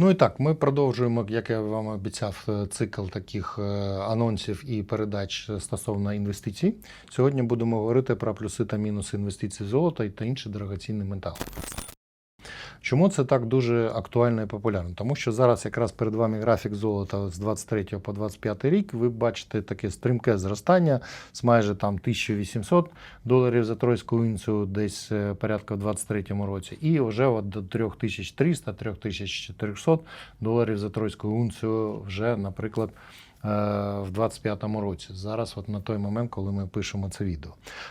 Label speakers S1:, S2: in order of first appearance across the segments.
S1: Ну і так, ми продовжуємо, як я вам обіцяв, е, цикл таких е, анонсів і передач стосовно інвестицій. Сьогодні будемо говорити про плюси та мінуси інвестицій в золото та інші дорогоцінні метали. Чому це так дуже актуально і популярно? Тому що зараз якраз перед вами графік золота з 23 по 25 рік. Ви бачите таке стрімке зростання з майже там 1800 доларів за тройську унцію, десь е, порядка в 23 році, і вже от до 3300-3400 доларів за тройську унцію вже, наприклад, в 25-му році. Зараз, от на той момент, коли ми пишемо це відео.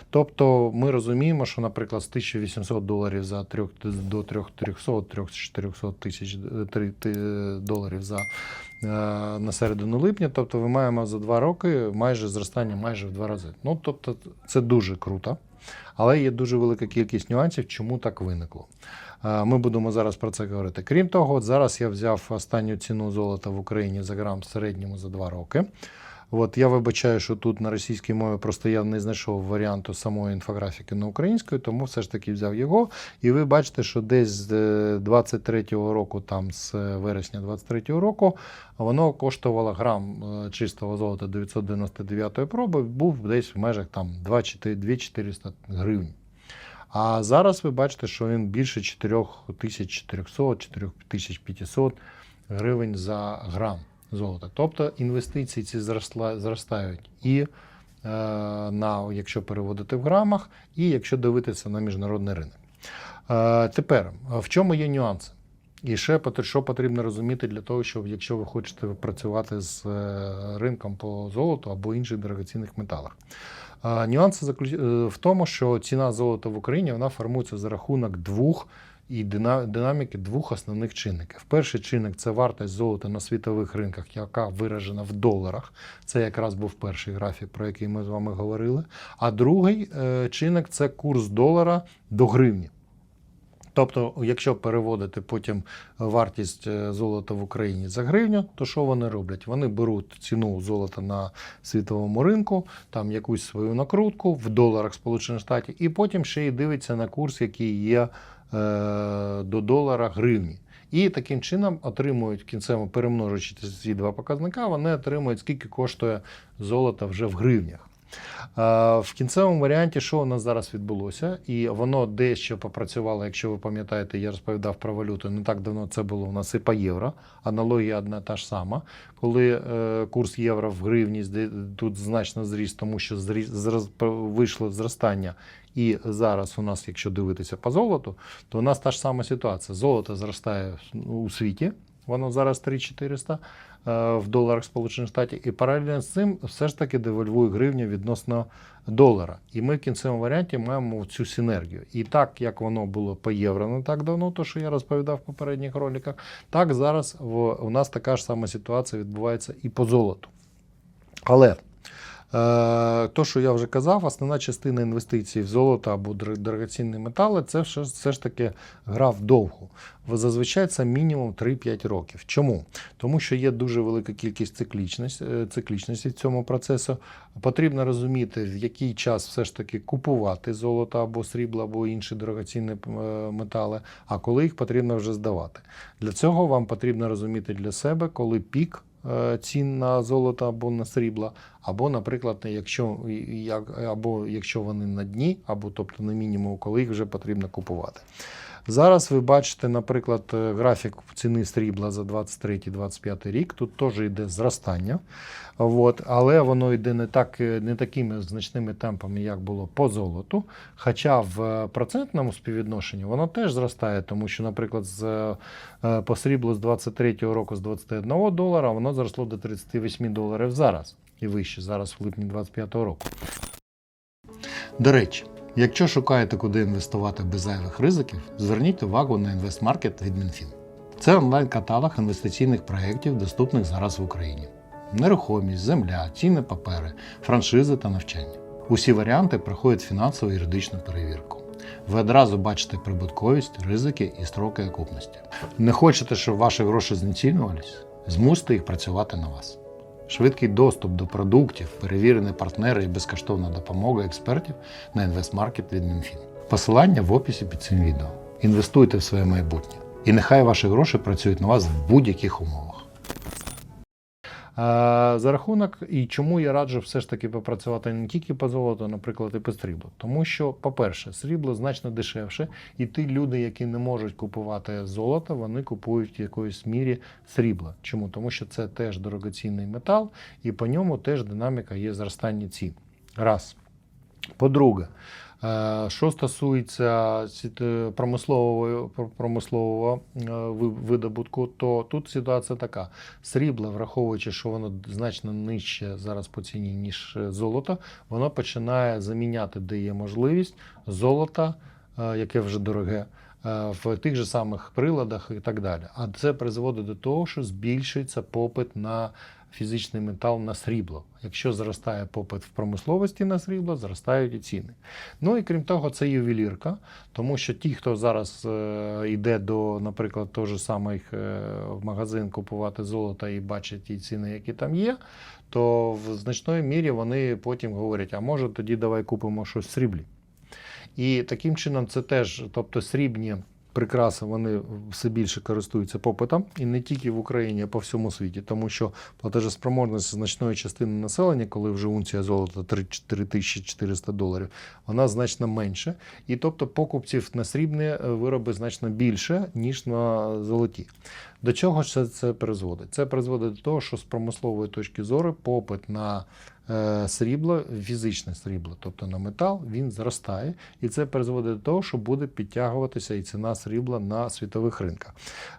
S1: Тобто ми розуміємо, що, наприклад, з 1800 доларів за 3, до 3300-3400 тисяч е, доларів за е, на середину липня, тобто ми маємо за два роки майже зростання майже в два рази. Ну тобто, це дуже круто. Але є дуже велика кількість нюансів, чому так виникло. Е, Ми будемо зараз про це говорити. Крім того, зараз я взяв останню ціну золота в Україні за грам в середньому за два роки. От я вибачаю, що тут на російській мові просто я не знайшов варіанту самої інфографіки на українською, тому все ж таки взяв його. І ви бачите, що десь з е, 23-го року, там з е, вересня 23-го року, воно коштувало грам е, чистого золота 999 проби, був десь в межах там 2400 гривень. А зараз ви бачите, що він більше 4400, 4500 гривень за грам золота. Тобто інвестиції ці зросла, зростають і е, на, якщо переводити в грамах, і якщо дивитися на міжнародний ринок. Е, тепер, в чому є нюанси? І ще що потрібно розуміти для того, щоб якщо ви хочете працювати з е, ринком по золоту або інших дорогоцінних металах. Нюанси в тому, що ціна золота в Україні вона формується за рахунок двох і дина- динаміки двох основних чинників. Перший чинник це вартість золота на світових ринках, яка виражена в доларах. Це якраз був перший графік, про який ми з вами говорили. А другий е, чинник це курс долара до гривні. Тобто, якщо переводити потім вартість е, золота в Україні за гривню, то що вони роблять? Вони беруть ціну золота на світовому ринку, там якусь свою накрутку в доларах Сполучених Штатів, і потім ще й дивиться на курс, який є до долара гривні. І таким чином отримують в кінцевому перемножуючи ці два показника, вони отримують, скільки коштує золото вже в гривнях. Е, В кінцевому варіанті, що у нас зараз відбулося, і воно дещо попрацювало, якщо ви пам'ятаєте, я розповідав про валюту. Не так давно це було у нас і по євро. Аналогія одна та ж сама. Коли е, курс євро в гривні тут значно зріс, тому що вийшло зростання. І зараз у нас, якщо дивитися по золоту, то у нас та ж сама ситуація. Золото зростає у світі, воно зараз 3400 е, в доларах Сполучених Штатів, і паралельно з цим все ж таки девальвує гривня відносно долара. І ми в кінцевому варіанті маємо цю синергію. І так як воно було по євро не так давно, то що я розповідав в попередніх роликах, так зараз в, у нас така ж сама ситуація відбувається і по золоту. Але Е, То, що я вже казав, основна частина інвестицій в золото або дор- дорогоцінні метали це все, ж таки гра вдовгу. В- Зазвичай це мінімум 3-5 років. Чому? Тому що є дуже велика кількість циклічності, е, циклічності в цьому процесу. Потрібно розуміти, в який час все ж таки купувати золото або срібло, або інші дорогоцінні е, метали, а коли їх потрібно вже здавати. Для цього вам потрібно розуміти для себе, коли пік е, цін на золото або на срібло, або, наприклад, якщо, як, або якщо вони на дні, або тобто на мінімум, коли їх вже потрібно купувати. Зараз ви бачите, наприклад, е, графік ціни срібла за 23-25 рік. Тут теж йде зростання, От, але воно йде не, так, е, не такими значними темпами, як було по золоту. Хоча в е, процентному співвідношенні воно теж зростає, тому що, наприклад, з, по сріблу з 23 року з 21 долара воно зросло до 38 доларів зараз і вище, зараз в липні 25 року. До речі, якщо шукаєте, куди інвестувати без зайвих ризиків, зверніть увагу на інвестмаркет від Мінфін. Це онлайн-каталог інвестиційних проєктів, доступних зараз в Україні. Нерухомість, земля, цінні папери, франшизи та навчання. Усі варіанти проходять фінансову і юридичну перевірку. Ви одразу бачите прибутковість, ризики і строки окупності. Не хочете, щоб ваші гроші знецінювались? Змусьте їх працювати на вас. Швидкий доступ до продуктів, перевірені партнери і безкоштовна допомога експертів на інвестмаркет від Мінфін. Посилання в описі під цим відео. Інвестуйте в своє майбутнє І нехай ваші гроші працюють на вас в будь-яких умовах. За рахунок і чому я раджу все ж таки попрацювати не тільки по золоту, наприклад, і по сріблу. Тому що, по-перше, срібло значно дешевше, і ті люди, які не можуть купувати золото, вони купують в якоїсь мірі срібло. Чому? Тому що це теж дорогоцінний метал, і по ньому теж динаміка є зростання цін. Раз. По-друге, що стосується промислового, промислового е, видобутку, то тут ситуація така: срібло, враховуючи, що воно значно нижче зараз по ціні, ніж е, золото, воно починає заміняти, де є можливість, золото, е, яке вже дороге. е, В тих же самих приладах і так далі. А це призводить до того, що збільшується попит на фізичний метал на срібло. Якщо зростає попит в промисловості на срібло, зростають і ціни. Ну і крім того, це ювелірка, тому що ті, хто зараз е, йде до, наприклад, того ж самих е, в магазин купувати золото і бачить ті ціни, які там є, то в значної мірі вони потім говорять: а може тоді давай купимо щось в сріблі. І таким чином це теж, тобто срібні прикраси, вони все більше користуються попитом, і не тільки в Україні, а по всьому світі, тому що платежеспроможність значної частини населення, коли вже унція золота 3400 доларів, вона значно менше. І тобто покупців на срібні е, вироби значно більше, ніж на золоті. До чого це, це призводить? Це призводить до того, що з промислової точки зору попит на срібло, фізичне срібло, тобто на метал, він зростає, і це призводить до того, що буде підтягуватися і ціна срібла на світових ринках.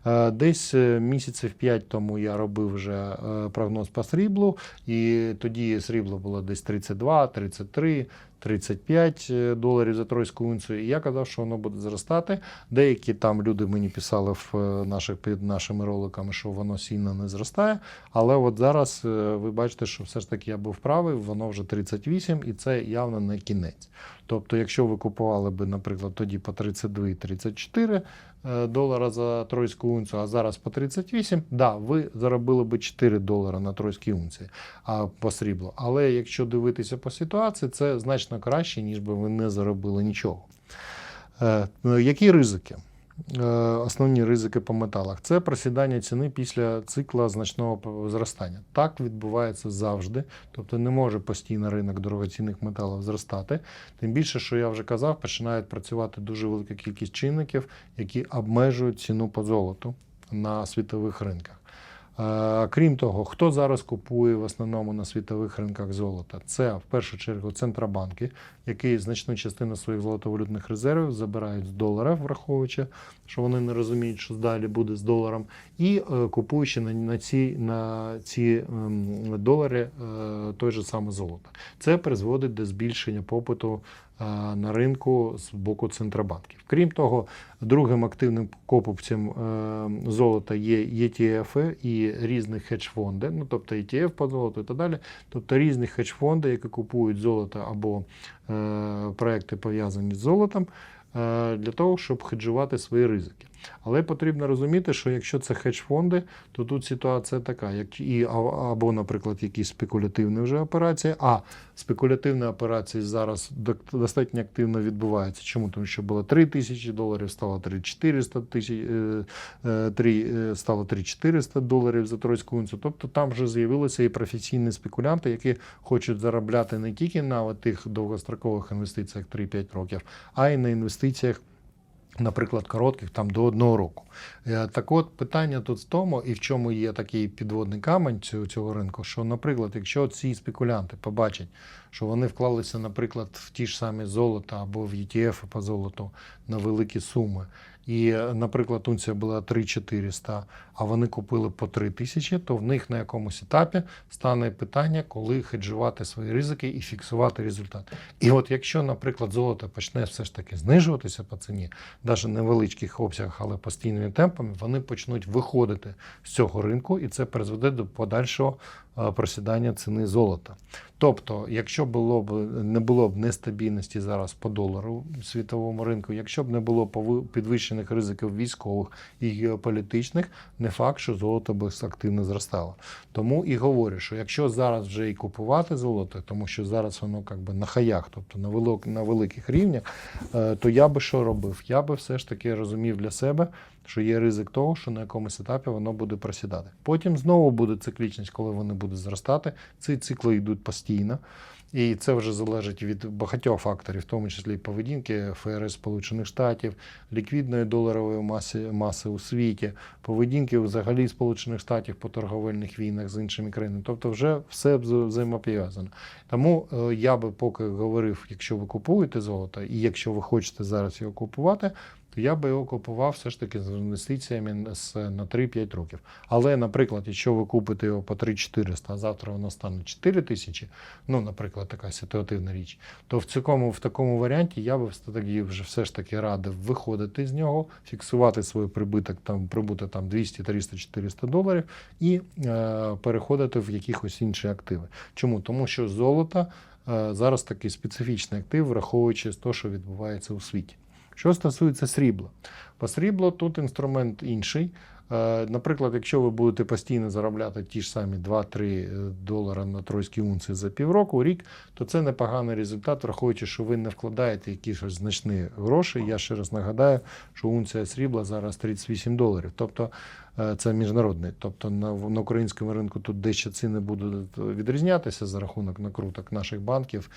S1: Е, Десь е, місяців 5 тому я робив вже е, прогноз по сріблу, і тоді срібло було десь 32, 33. 35 доларів за тройську унцію, і я казав, що воно буде зростати. Деякі там люди мені писали в е, наших під нашими роликами, що воно сильно не зростає. Але от зараз е, ви бачите, що все ж таки я був правий, воно вже 38, і це явно не кінець. Тобто, якщо ви купували би, наприклад, тоді по 32-34 е, долара за тройську унцію, а зараз по 38, да, ви заробили би 4 долара на тройській унції а, по сріблу. Але якщо дивитися по ситуації, це значно краще, ніж би ви не заробили нічого. Е, ну, які ризики? Е, Основні ризики по металах це просідання ціни після цикла значного зростання. Так відбувається завжди, тобто не може постійно ринок дорогоцінних металів зростати. Тим більше, що я вже казав, починають працювати дуже велика кількість чинників, які обмежують ціну по золоту на світових ринках. Крім того, хто зараз купує в основному на світових ринках золота? Це в першу чергу центробанки, які значну частину своїх золотовалютних резервів забирають з долара, враховуючи, що вони не розуміють, що далі буде з доларом, і е, купуючи на, ці, на ці ем, долари е, той же саме золото. Це призводить до збільшення попиту на ринку з боку центробанків. Крім того, другим активним покупцем е, золота є ETF і різні хедж-фонди, ну тобто ETF по золоту і так далі. Тобто різні хедж-фонди, які купують золото або е, проекти пов'язані з золотом. е, Для того, щоб хеджувати свої ризики. Але потрібно розуміти, що якщо це хедж-фонди, то тут ситуація така, як і або, наприклад, якісь спекулятивні вже операції. А спекулятивні операції зараз достатньо активно відбуваються. Чому? Тому що було 3 тисячі доларів, стало 3400 тисяч, е, е, 3, е, стало 3400 доларів за тройську унцію. Тобто там вже з'явилися і професійні спекулянти, які хочуть заробляти не тільки на тих довгострокових інвестиціях 3-5 років, а й на інвестиціях наприклад, коротких там до одного року. Е, Так от питання тут в тому, і в чому є такий підводний камень цього, цього ринку, що, наприклад, якщо ці спекулянти побачать, що вони вклалися, наприклад, в ті ж самі золото або в ETF по золоту на великі суми, і, наприклад, унція була 3400, а вони купили по 3000, то в них на якомусь етапі стане питання, коли хеджувати свої ризики і фіксувати результат. І от якщо, наприклад, золото почне все ж таки знижуватися по ціні, навіть невеличких обсягах, але постійними темпами, вони почнуть виходити з цього ринку, і це призведе до подальшого е, просідання ціни золота. Тобто, якщо було б не було б нестабільності зараз по долару світовому ринку, якщо б не було пови- підвищених ризиків військових і геополітичних, не факт, що золото би активно зростало. Тому і говорю, що якщо зараз вже і купувати золото, тому що зараз воно як би на хаях, тобто на велик, на великих рівнях, е, то я би що робив? Я би все ж таки розумів для себе, що є ризик того, що на якомусь етапі воно буде просідати. Потім знову буде циклічність, коли вони будуть зростати. Ці цикли йдуть постійно. І це вже залежить від багатьох факторів, в тому числі поведінки ФРС Сполучених Штатів, ліквідної доларової маси, маси у світі, поведінки взагалі Сполучених Штатів по торговельних війнах з іншими країнами. Тобто, вже все вза- взаємопов'язано. Тому е, я би поки говорив, якщо ви купуєте золото, і якщо ви хочете зараз його купувати, то я би його купував все ж таки з інвестиціями на 3-5 років. Але, наприклад, якщо ви купите його по 3-400, а завтра воно стане 4 тисячі, ну, наприклад, така ситуативна річ, то в цьому в такому варіанті я би таки вже все ж таки радив виходити з нього, фіксувати свій прибуток, там прибуток там 200, 300, 400 доларів і е, переходити в якихось інші активи. Чому? Тому що золото е, зараз такий специфічний актив, враховуючи те, що відбувається у світі. Що стосується срібла, по сріблу тут інструмент інший. Е, Наприклад, якщо ви будете постійно заробляти ті ж самі 2-3 долара на тройській унції за півроку, рік, то це непоганий результат, враховуючи, що ви не вкладаєте якісь значні гроші. Я ще раз нагадаю, що унція срібла зараз 38 доларів. Тобто е, це міжнародний. Тобто на, на українському ринку тут дещо ціни будуть відрізнятися за рахунок накруток наших банків.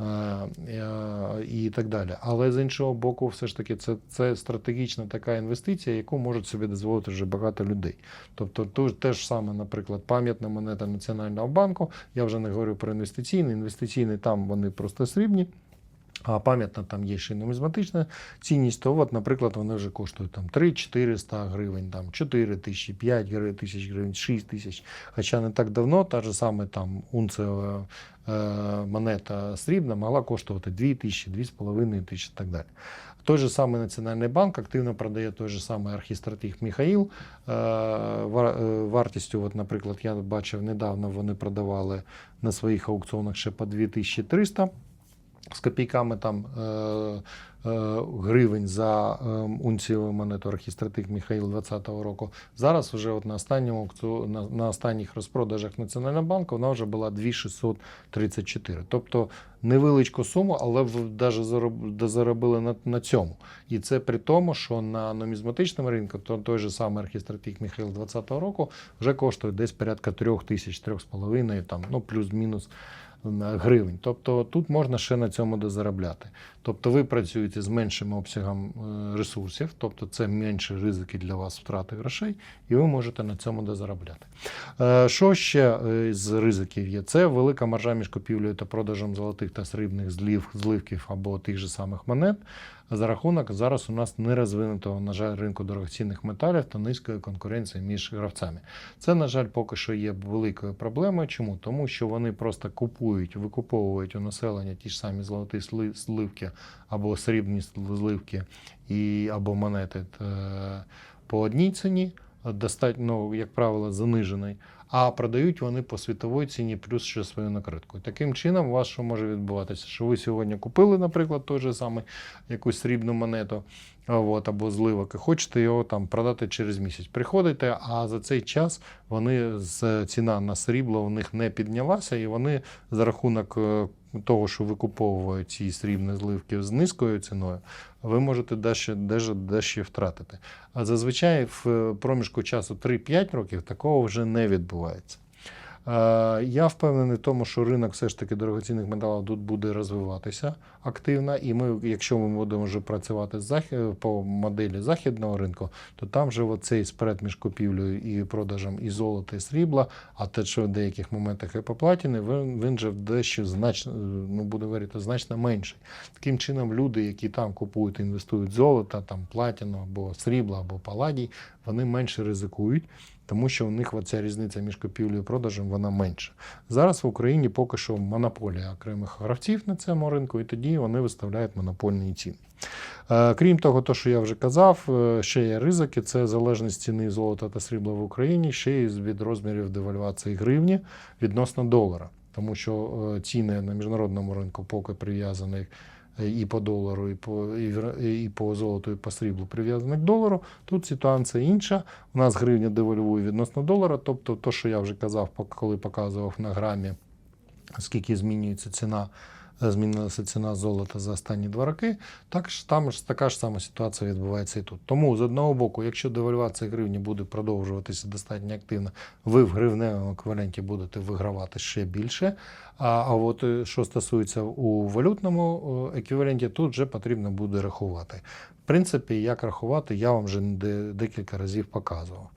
S1: Е, І так далі. Але з іншого боку, все ж таки, це, це стратегічна така інвестиція, яку можуть собі дозволити вже багато людей. Тобто, ту, те саме, наприклад, пам'ятна монета Національного банку. Я вже не говорю про інвестиційний. Інвестиційний там вони просто срібні. А пам'ятна там є ще нумізматична цінність, то от, наприклад, вони вже коштують там 3-400 гривень, там 4 тисячі, 5 тисяч гривень, 6 тисяч. Хоча не так давно та ж саме там унцева е, монета срібна могла коштувати 2 тисячі, 2,5 тисячі і так далі. Той же самий Національний банк активно продає той же самий архістратиг Міхаїл. Е, е, Вартістю, от, наприклад, я бачив недавно, вони продавали на своїх аукціонах ще по 2300 з копійками там е, е, гривень за е, унцієву монету архістратик Міхаїл 2020 року. Зараз вже от на останньому на, на останніх розпродажах Національного банку вона вже була 2634. Тобто невеличку суму, але навіть заробили на, на цьому. І це при тому, що на нумізматичному ринку то той же самий архістратик Міхаїл 2020 року вже коштує десь порядка 3 тисяч, 3,5, там, ну плюс-мінус гривень. Тобто тут можна ще на цьому дозаробляти. Тобто ви працюєте з меншим обсягом е, ресурсів, тобто це менші ризики для вас втрати грошей, і ви можете на цьому дозаробляти. Е, Що ще е, з ризиків є? Це велика маржа між купівлею та продажем золотих та срібних злів, зливків або тих же самих монет. За рахунок зараз у нас не розвинутого, на жаль, ринку дорогоцінних металів та низької конкуренції між гравцями. Це, на жаль, поки що є великою проблемою. Чому? Тому що вони просто купують, викуповують у населення ті ж самі золоті сли- сливки або срібні зливки і, або монети е, по одній ціні, достатньо, ну, як правило, занижений. А продають вони по світовій ціні плюс ще свою накритку. Таким чином, у вас що може відбуватися? Що ви сьогодні купили, наприклад, той же самий якусь срібну монету от, або зливок, і хочете його там продати через місяць. Приходите, а за цей час вони з ціна на срібло у них не піднялася, і вони за рахунок е, того, що викуповують ці срібні зливки з низькою ціною, ви можете дещо втратити. А зазвичай в е, проміжку часу 3-5 років такого вже не відбувається. Е, Я впевнений в тому, що ринок все ж таки дорогоцінних металів тут буде розвиватися активно, і ми, якщо ми будемо вже працювати по моделі західного ринку, то там вже цей спред між купівлею і продажем і золота, і срібла, а те, що в деяких моментах і по платіни, він, він же дещо значно, ну буду говорити, значно менший. Таким чином, люди, які там купують, інвестують золото, там платіну або срібло, або паладій, вони менше ризикують тому що у них ця різниця між купівлею і продажем вона менша. Зараз в Україні поки що монополія окремих гравців на цьому ринку, і тоді вони виставляють монопольні ціни. Е, Крім того, то, що я вже казав, е, ще є ризики: це залежність ціни золота та срібла в Україні, ще й від розмірів девальвації гривні відносно долара. Тому що е, ціни на міжнародному ринку поки прив'язані і по долару, і по, і, по золоту, і по сріблу прив'язані к долару. Тут ситуація інша. У нас гривня девальвує відносно долара. Тобто, то, що я вже казав, коли показував на грамі, скільки змінюється ціна змінилася ціна золота за останні два роки, так там ж така ж сама ситуація відбувається і тут. Тому з одного боку, якщо девальвація гривні буде продовжуватися достатньо активно, ви в гривневому еквіваленті будете вигравати ще більше. А, а от е, що стосується у валютному е, еквіваленті, тут вже потрібно буде рахувати. Принципі, як рахувати, я вам вже де- декілька разів показував.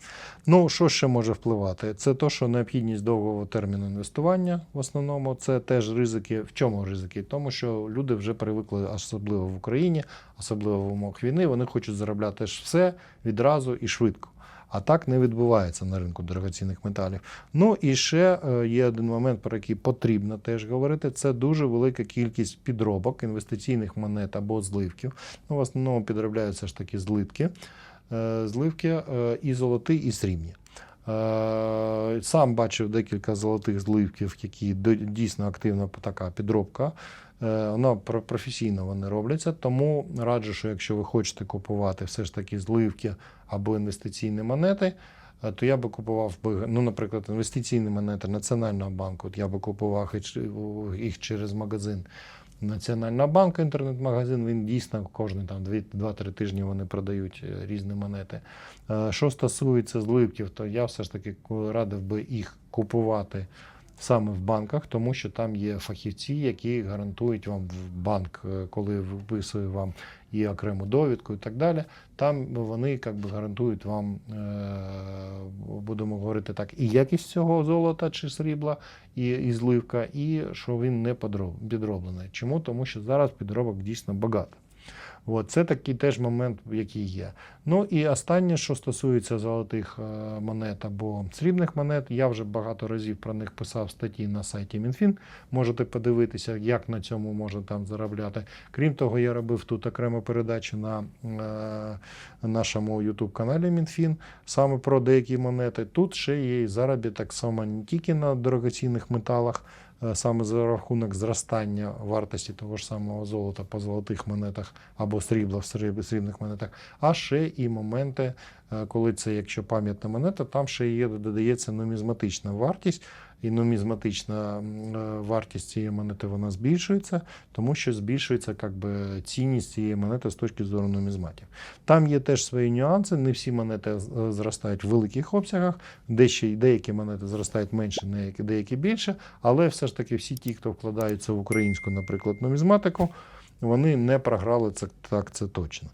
S1: Ну, що ще може впливати? Це то, що необхідність довгого терміну інвестування в основному, це теж ризики. В чому ризики? Тому що люди вже привикли, особливо в Україні, особливо в умовах війни, вони хочуть заробляти все відразу і швидко. А так не відбувається на ринку дорогоцінних металів. Ну і ще е, є один момент, про який потрібно теж говорити. Це дуже велика кількість підробок інвестиційних монет або зливків. Ну, в основному підробляються ж такі злитки, е, зливки е, і золоті, і срібні. Сам бачив декілька золотих зливків, які дійсно активна така підробка. Е, Вона професійно вони робляться, тому раджу, що якщо ви хочете купувати все ж таки зливки або інвестиційні монети, е, то я би купував ну, наприклад, інвестиційні монети Національного банку. От я би купував їх через магазин Національного банку, інтернет-магазин. Він дійсно кожні там 2-3 тижні вони продають е, різні монети. Що стосується зливків, то я все ж таки радив би їх купувати саме в банках, тому що там є фахівці, які гарантують вам в банк, е, коли виписує вам і окрему довідку і так далі. Там вони як би гарантують вам, е, будемо говорити так, і якість цього золота чи срібла, і, і зливка, і що він не підроблений. Чому? Тому що зараз підробок дійсно багато. От, це такий теж момент, який є. Ну і останнє, що стосується золотих е, монет або срібних монет, я вже багато разів про них писав статті на сайті Мінфін. Можете подивитися, як на цьому можна там заробляти. Крім того, я робив тут окрему передачу на е, нашому youtube каналі Мінфін саме про деякі монети. Тут ще є і заробіток саме не тільки на дорогоцінних металах, саме за рахунок зростання вартості того ж самого золота по золотих монетах або срібла в срібних монетах, а ще і моменти, е, коли це, якщо пам'ятна монета, там ще є додається нумізматична вартість. І нумізматична е, вартість цієї монети вона збільшується, тому що збільшується как би, цінність цієї монети з точки зору нумізматів. Там є теж свої нюанси. Не всі монети зростають в великих обсягах, дещо, деякі монети зростають менше, деякі більше, але все ж таки всі ті, хто вкладаються в українську, наприклад, нумізматику, вони не програли це так, це точно.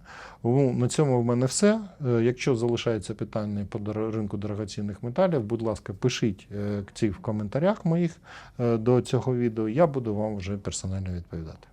S1: На цьому в мене все. Е, Якщо залишаються питання по ринку дорогоцінних металів, будь ласка, пишіть е, ці в коментарях моїх е, до цього відео. Я буду вам вже персонально відповідати.